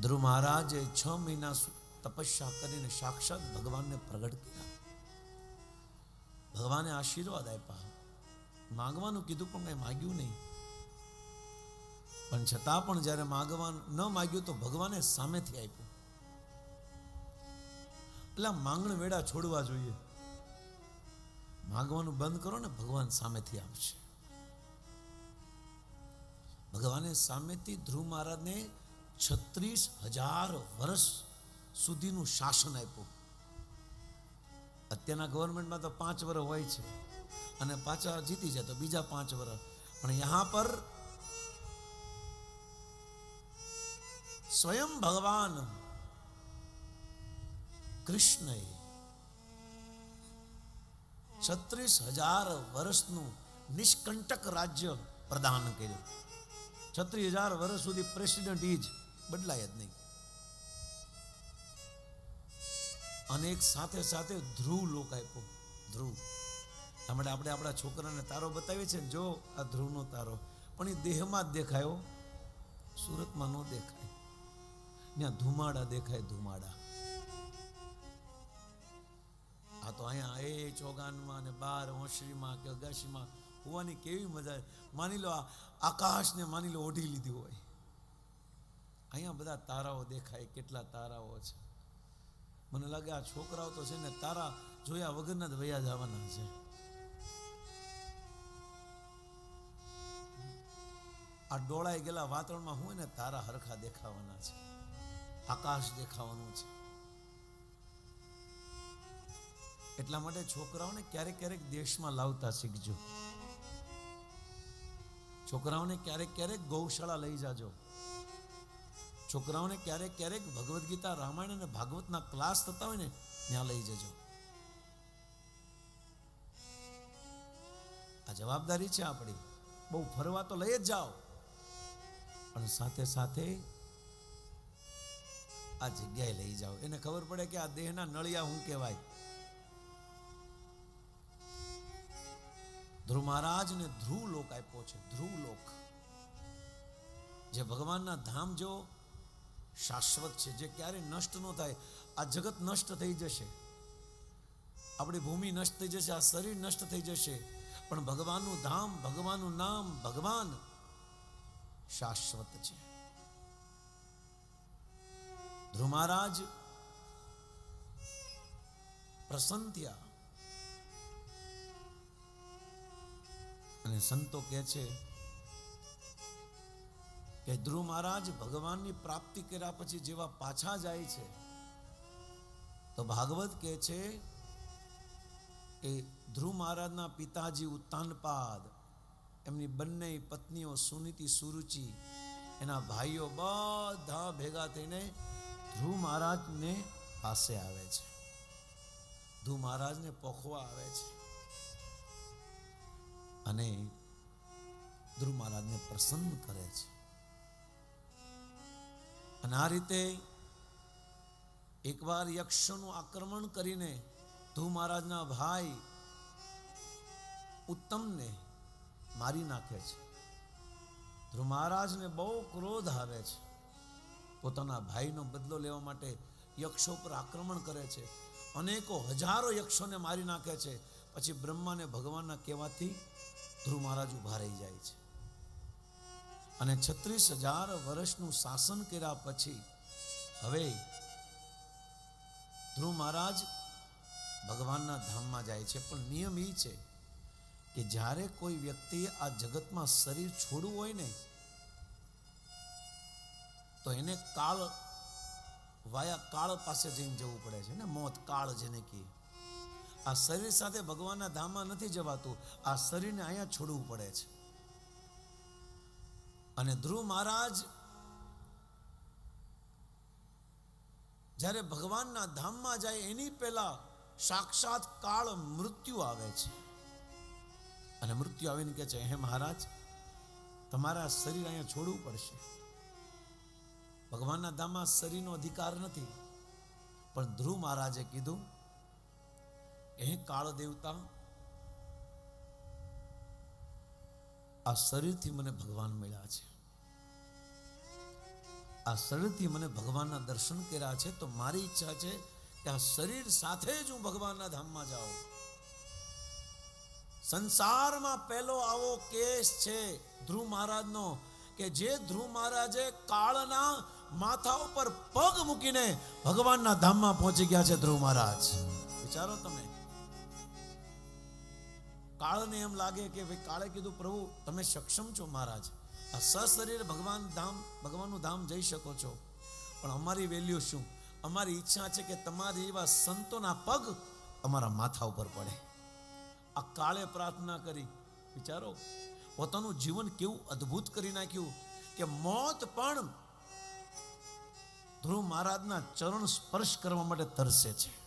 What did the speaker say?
ધ્રુવ મહારાજે છ મહિના તપસ્યા કરીને સાક્ષાત ભગવાનને પ્રગટ કર્યા. ભગવાને આશીર્વાદ આપ્યા. માગવાનું કીધું પણ કંઈ માગ્યું નહીં. પણ છતાં પણ જ્યારે માગવા ન માગ્યું તો ભગવાને સામેથી આપ્યું. એટલે માંગણ વેડા છોડવા જોઈએ. માગવાનું બંધ કરો ને ભગવાન સામેથી આવશે. ભગવાને સામેથી ધ્રુવ મહારાજને છત્રીસ હજાર વર્ષ સુધીનું શાસન આપ્યું. અત્યારના ગવર્મેન્ટમાં તો પાંચ વર્ષ હોય છે અને પાછા જીતી જાય તો બીજા પાંચ વર્ષ. પણ યહાં પર સ્વયં ભગવાન કૃષ્ણએ છત્રીસ હજાર વર્ષનું નિષ્કંટક રાજ્ય પ્રદાન કર્યું. છત્રીસ હજાર વર્ષ સુધી પ્રેસિડેન્ટ ઈ બદલાય જ નહીં. અને એક સાથે સાથે ધ્રુવ લોક આપ્યો. ધ્રુવ. હમણાં આપણે આપણા છોકરાને તારો બતાવીએ છીએ જો આ ધ્રુવનો તારો. પણ એ દેહમાં જ દેખાયો. સુરતમાં ન દેખાય. ત્યાં ધુમાડા દેખાય ધુમાડા. આ તો અહીંયા એ ચોગાનમાં ને બાર ઓશરીમાં કે અગાશીમાં હોવાની કેવી મજા. માની લો આકાશને માની લો ઓઢી લીધી હોય. અહીંયા બધા તારાઓ દેખાય, કેટલા તારાઓ છે. મને લાગે આ છોકરાઓ તો છે ને તારા જોયા વગરના જ વયા જવાના છે. આ ડોળાઈ ગયેલા વાતાવરણમાં હોય ને તારા હરખા દેખાવાના છે. આકાશ દેખાવાનું છે. એટલા માટે છોકરાઓને ક્યારેક ક્યારેક દેશમાં લાવતા શીખજો. છોકરાઓને ક્યારેક ક્યારેક ગૌશાળા લઈ જાજો. છોકરાઓને ક્યારેક ક્યારેક ભગવદ્ ગીતા, રામાયણ અને ભાગવતના ક્લાસ થતા હોય ને, ત્યાં લઈ જજો. આ જવાબદારી છે આપણી. બહુ ફરવા તો લઈ જ જાઓ. પણ સાથે સાથે આ જગ્યાએ લઈ જાઓ. એને ખબર પડે કે આ દેહના નળિયા શું કહેવાય. ધ્રુવ મહારાજને ધ્રુવ લોક આપ્યો છે. ધ્રુવ લોક. જે ભગવાનના ધામ જો શાશ્વત છે, જે ક્યારે નષ્ટ ન થાય. આ જગત નષ્ટ થઈ જશે. આપણી ભૂમિ નષ્ટ થઈ જશે, આ શરીર નષ્ટ થઈ જશે. પણ ભગવાનનું ધામ, ભગવાનનું નામ, ભગવાન શાશ્વત છે. ધ્રુવ મહારાજ પ્રસન્ન અને સંતો કહે છે કે ધ્રુવ મહારાજ ભગવાનની પ્રાપ્તિ કર્યા પછી જેવા પાછા જાય છે, તો ભાગવત કહે છે કે ધ્રુવ મહારાજના પિતાજી ઉત્તાનપાદ એમની બંને પત્નીઓ સુનીતિ સુરુચિ, એના ભાઈઓ બધા ભેગા થઈને ધ્રુવ મહારાજને પાસે આવે છે. ધ્રુવ મહારાજને પોખવા આવે છે. અને ધ્રુવ મહારાજને પ્રસન્ન કરે છે. અને આ રીતે એકવાર યક્ષનું આક્રમણ કરીને ધ્રુવ મહારાજના ભાઈ ઉત્તમને મારી નાખે છે. ધ્રુવ મહારાજને બહુ ક્રોધ આવે છે. પોતાના ભાઈનો બદલો લેવા માટે યક્ષો પર આક્રમણ કરે છે. અનેકો હજારો યક્ષોને મારી નાખે છે. પછી બ્રહ્માને ભગવાનના કહેવાથી ધ્રુવ મહારાજ ઊભા રહી જાય છે. અને છત્રીસ હજાર વર્ષનું શાસન કર્યા પછી, હવે ધ્રુવ મહારાજ ભગવાનના ધામમાં જાય છે. પણ નિયમ એ છે કે જ્યારે કોઈ વ્યક્તિ આ જગતમાં શરીર છોડવું હોય ને, તો એને કાળ વાયા કાળ પાસે જઈને જવું પડે છે ને, મોત કાળ જેને કહે આ શરીર સાથે ભગવાનના ધામમાં નથી જવાતું, આ શરીરને અહીંયા છોડવું પડે છે. અને ધ્રુવ મહારાજ જ્યારે ભગવાનના ધામમાં જાય, એની પહેલા સાક્ષાત કાળ મૃત્યુ આવે છે. અને મૃત્યુ આવીને કહે છે, હે મહારાજ, તમારા શરીર અહીંયા છોડવું પડશે. ભગવાનના ધામમાં શરીરનો અધિકાર નથી. પણ ધ્રુવ મહારાજે કીધું, હે કાળ દેવતા આ શરીરથી મને ભગવાન મળ્યા છે. આ શરીરથી મને ભગવાનના દર્શન કર્યા છે તો મારી ઈચ્છા છે કે આ શરીર સાથે જ હું ભગવાનના ધામમાં જાઉં. સંસારમાં પહેલો આવો કેસ છે ધ્રુવ મહારાજનો કે જે ધ્રુવ મહારાજે કાળના માથા ઉપર પગ મૂકીને ભગવાનના ધામમાં પહોંચી ગયા છે ધ્રુવ મહારાજ. વિચારો તમે. કાળને એમ લાગે કે ભાઈ કાળે કીધું, પ્રભુ, તમે સક્ષમ છો મહારાજ. આ સશરીર ભગવાન ધામ, ભગવાનનું ધામ જઈ શકો છો. પણ અમારી વેલ્યુ શું? અમારી ઈચ્છા છે કે તમારી એવા સંતોના પગ અમારા માથા ઉપર પડે. આ કાળે પ્રાર્થના કરી. વિચારો, પોતાનું જીવન કેવું અદ્ભુત કરી નાખ્યું કે મોત પણ ધ્રુવ મહારાજના ચરણ સ્પર્શ કરવા માટે તરસે છે.